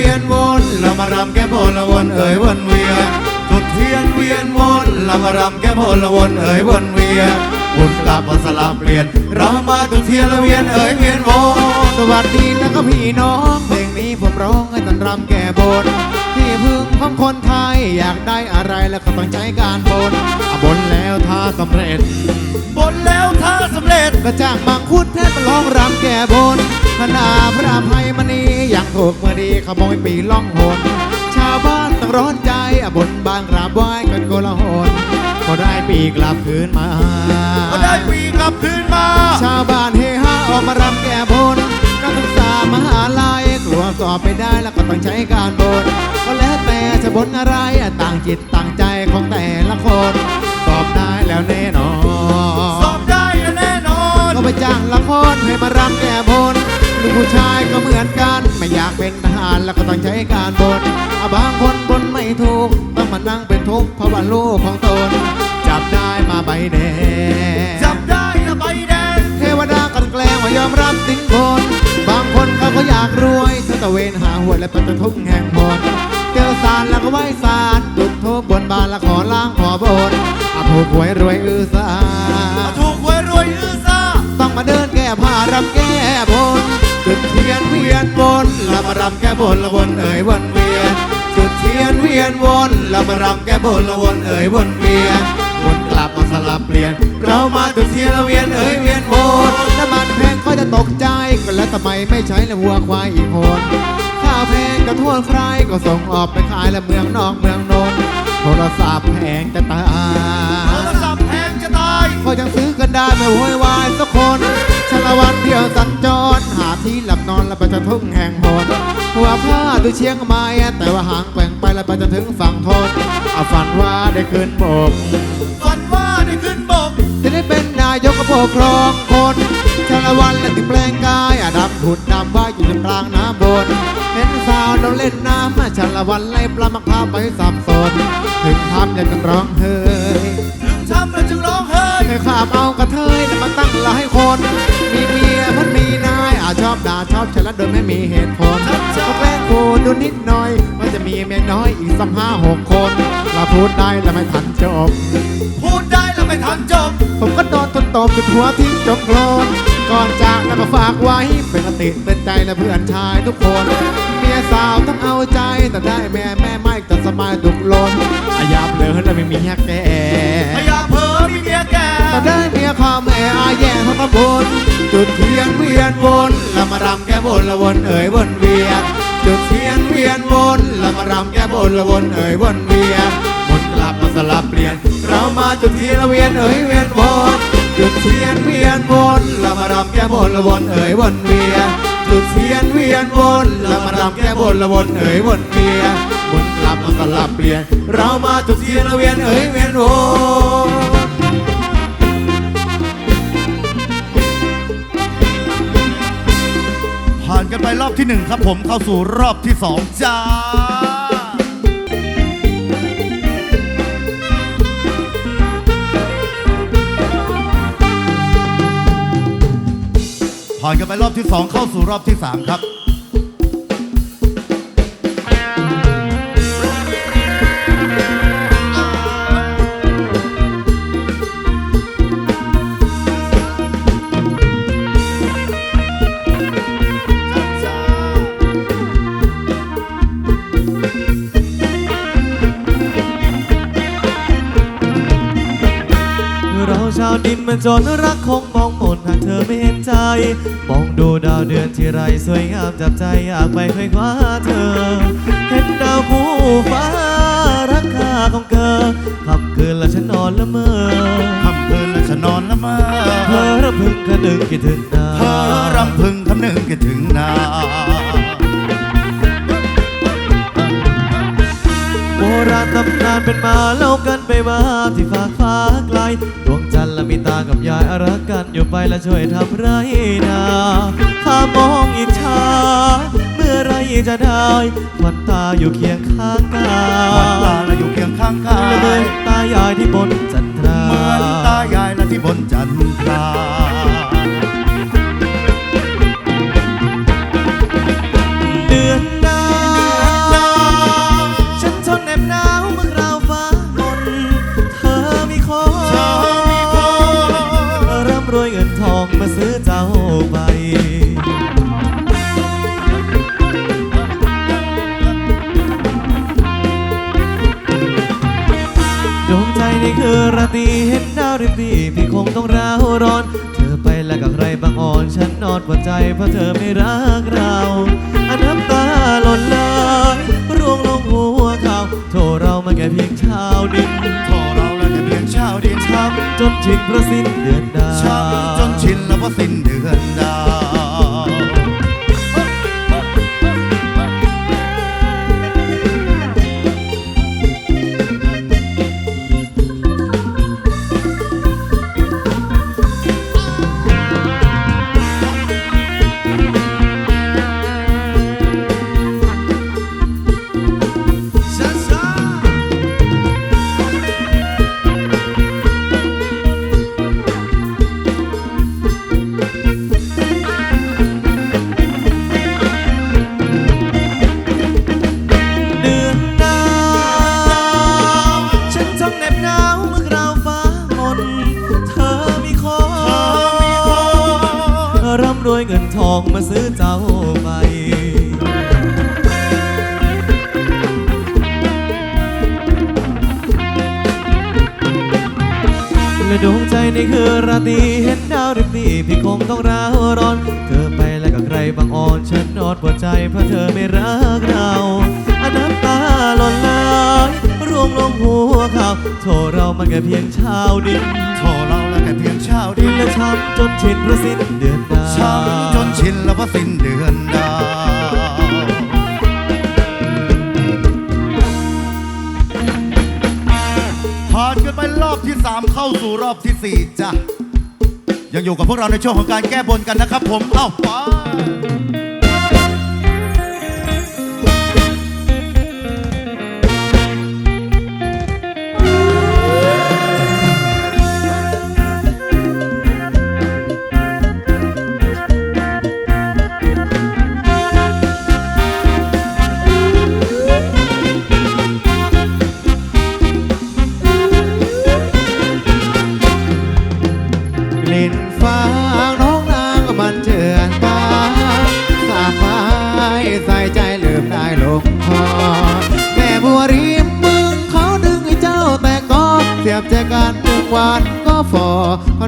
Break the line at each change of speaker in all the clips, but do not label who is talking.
เรามารำแก้บนละวนเอ่ยวนเวียนจุดเทียนเวียนวนเรามารำแก้บนละวนเอ่ยวนเวียนบุญกลับมาสลับเปลี่ยนเรามาจุดเทียนละเวียนเอ่ยเวียนวน
สวัสดีแล้วก็พี่น้องเพลงนี้ผมร้องให้ท่านรำแก่บนที่พึ่งของคนไทยอยากได้อะไรแล้วก็ต้องใช้การบนอะบนแล้วถ้าสำเร็จ
บนแล้วถ้าสำเร็จ
ก็จ้างมังคุดเทศมาร้องรำแก่บน พนาพระอภัยมณีอย่างถูกเมื่อดีขโมยปีล่องหนชาวบ้านต้องร้อนใจอะบนบางกราบไหว้กันโกลาหลก็ได้ปีกลับคืนมา
ก็ได้ปีกลับคืนมา
ชาวบ้านเฮฮาออกมารำแก้บนนักศึกษามหาลัยกลัวสอบไม่ได้แล้วก็ต้องใช้การบนก็แล้วแต่จะบนอะไรอะต่างจิตต่างใจของแต่ละคนสอบได้แล้วแน่นอน
สอบได้แน่นอน
ก็ไปจ้างละครให้มารำแก้บนลูก ผู้ชายก็เหมือนกัน ไม่อยากเป็นทหารแล้วก็ต้องใช้การบนอะบางคนบนไม่ถูก ต้องมานั่งเป็นทุกข์เพราะว่าลูกของตน จับได้มาใบแดง
จับได้ละใบแดง
เทวดากันแกล้งว่ายอมรับสินบนบางคนเขาก็อยากรวยเธอตะเวนหาหวยและเป็นตะทุ่งแห่งบนเจอสารแล้วก็ไหว้สารจุดทูบบนบานแล้วขอล้างขอบนอาถูกหวยรวยอือสา
ถูกหวยรวยอื้อซ่า
ต้องมาเดินแก้ผ้ารำแก้ำแก้บนละวนเอ่ยวนเวียนจุดเทียนเวียนวนเรามารำแก้บนละวนเอ่ยวนเวียนวนกลับมาสลับเปลี่ยน เรามาจุดเทียนละเวียนเอ่ยเวียนวนน้ำมันแพงก็จะตกใจก็แล้วทำไมไม่ใช้ละวัวควายอีกคนข้าวแพงก็ทั่วใครก็ส่งออกไปขายละเมืองนอกเมืองนนท์โทรศัพท์แพงจะตาย
โทรศัพท์แพงจะตาย
ก็ยังซื้อกันได้ไม่โวยวายสักคนชาละวันเดียวสัญจรหาที่หลับนอนแล้วไปจะทุ่งแห่ง หนหัวผ้าดูเชียงใหม่แต่ว่าหางแกว่งไปแล้วไปจนถึงฝั่งทนเอาฝันว่าได้ขึ้นบก
ฝันว่าได้ขึ้นบก
จะได้เป็นนายกกระโปกครองคนชาละวันและถึงแปลงกายอาดำผุดดำว่ายอยู่ตรงกลางน้ำบนเห็นสาวเราเล่นน้ำมาชาละวันไล่ปลามาพาไปสับสน ถึงทำอยากจะร้องเฮ้ย
อ
บด่าชอบฉันและโดยไม่มีเหตุผลก็แกล้งคูดูนิดหน่อยมันจะมีเมียน้อยอีกสักห้าหกคนเราพูดได้แล้วไม่ทันจบ
พูดได้แล้วไม่ทันจบ
ผมก็โดนทนตบจุดหัวทิ้งจมโคลนก่อนจากแล้วก็ฝากไว้เป็นกติเตือนใจและเพื่อนชายทุกคน เมียสาวต้องเอาใจแต่ได้แม่แม่ไม่แต่สบายตุกลนอายับเลยแล้วไม่มีแฮกแก่
ก่
แต่ได้เมียข้าแม่อาแย่ทั้งตำบลจุดเทียนเวียนวนเรามารำแก้บนละวนเอ่ยวนเวียนจุดเทียนเวียนวนเรามารำแก้บนละวนเอ่ยวนเวียนหมดกลับมาสลับเปลี่ยน เรามาจุดเทียนละเวียนเอ่ยเวียนวนจุดเทียนเวียนวนเรามารำแก้บนละวนเอ่ยวนเวียนจุดเทียนเวียนวนเรามารำแก้บนละวนเอ่ยวนเวียนหมดกลับมาสลับเปลี่ยน เรามาจุดเทียนละเวียนเอ่ยเวียนวน
กันไปรอบที่หนึ่งครับผมเข้าสู่รอบที่สองจ้าผ่านกันไปรอบที่สองเข้าสู่รอบที่สามครับ
นมันจนรักคงมองหมนหากเธอไม่เห็นใจ มองดูดาวเดือนที่ไรสวยงามจับใจอยากไปค่อยคว้าเธอ เห็นดาวคู่ฟ้ารักค่าของเธอค่ำคืนและฉันนอนละเมอ
ค่ำคืนและฉันนอนละเมอ
เธอระพึงคะนึงคิดถึงนา
เธอรำพึงคำนึงคิดถึงนา
โบราณตำนานเป็นมาเล่ากันไปมาที่ฝากฟ้าไกล ตากับยายรักกันอยู่ไปและช่วยทำไรนาข้ามองอิจฉาเมื่อไรจะได้ควันตาอยู่เคียงข้างกา
วันตาและอยู่เคียงข้างกา
และเหมือยนตายายที่บนจันทรา
เหมือนตายายและที่บนจันทรา
นี้คือราตีเห็นดาวริบดีพี่คงต้องร้าร้อน เธอไปแล้วกับใครบางอ่อน ฉันนอดหัวใจเพราะเธอไม่รักเราอันน้ำตาหล่นเลยร่วงลงหัวเขาโทรเรามาแค่เพียงชาวดิน
โทรเราแล้วแค่เพียงชาวดิน
ช้ำจนทิ้งเพระสิ้นเดือน
และ
ดวงใจในคือราตรีเห็นดาวริบดีพี่คงต้องร้าวร้อน เธอไปแล้วกับใครบางอ่อนฉันนอดหัวใจเพราะเธอไม่รักเราอน้ำตาหล่นไหลร่วงลงหัวเขาโทเรามันแค่เพียงชาวดิน
โทเราแล้วแต่เพียงชาวดิน
และช้ำจนชินเพราะสิ้นเดือนดาว
ช้ำจนชินแล้วว่าสิ้นเดือนดาวานกันไปรอบที่ 3 เข้าสู่รอบที่ 4จ้ะยังอยู่กับพวกเราในช่วงของการแก้บนกันนะครับผมเอ้าไป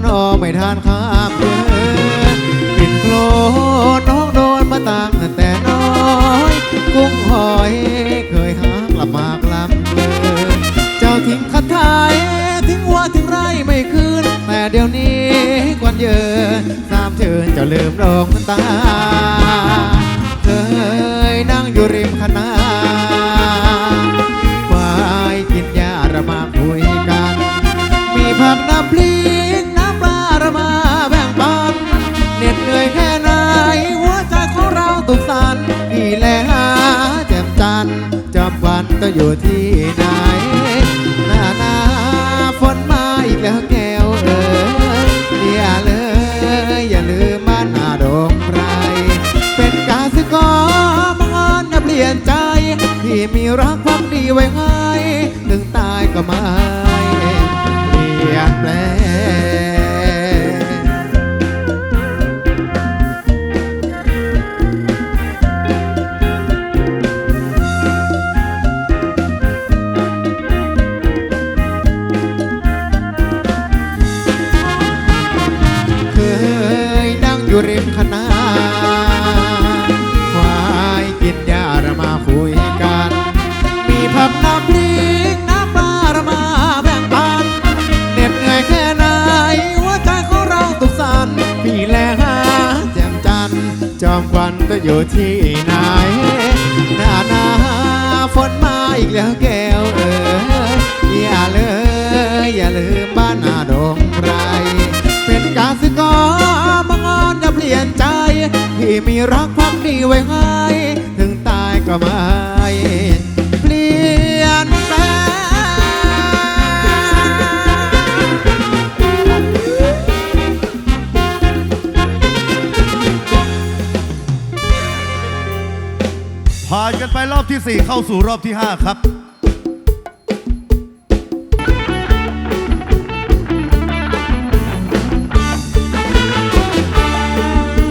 นอไม่ทานข้ามเดือนกลิ่นโคลน้องโดนมาตังแต่น้อย กุ้งหอยเคยหากลับมากลำเลยเจ้าทิ้งคาถายทิ้งวัวทิ้งไรไม่คืน แต่เดี๋ยวนี้กวันเยินสามเชิญเจ้าลืมดอกตา ไหนหน้าหน้าฝนมาอีกแล้วแก้วเอ๋ยอย่าเลยอย่าลืมบ้านนาดงไรเป็นการสึกขอมอิญนะเปลี่ยนใจ ที่มีรักความดีไว้ให้ถึงตายก็ไม่เปลี่ยนแปลง อยู่ที่ไหนหน้าหนาฝนมาอีกแล้วแก้วเอออย่าเลย อย่าลืมบ้านนาดงไร เป็นการสึกขอบังเอิญจะเปลี่ยนใจที่มีรักความดีไว้ให้ ถึงตายก็ไม่
ที่ 4 เข้าสู่รอบที่ 5 ครับ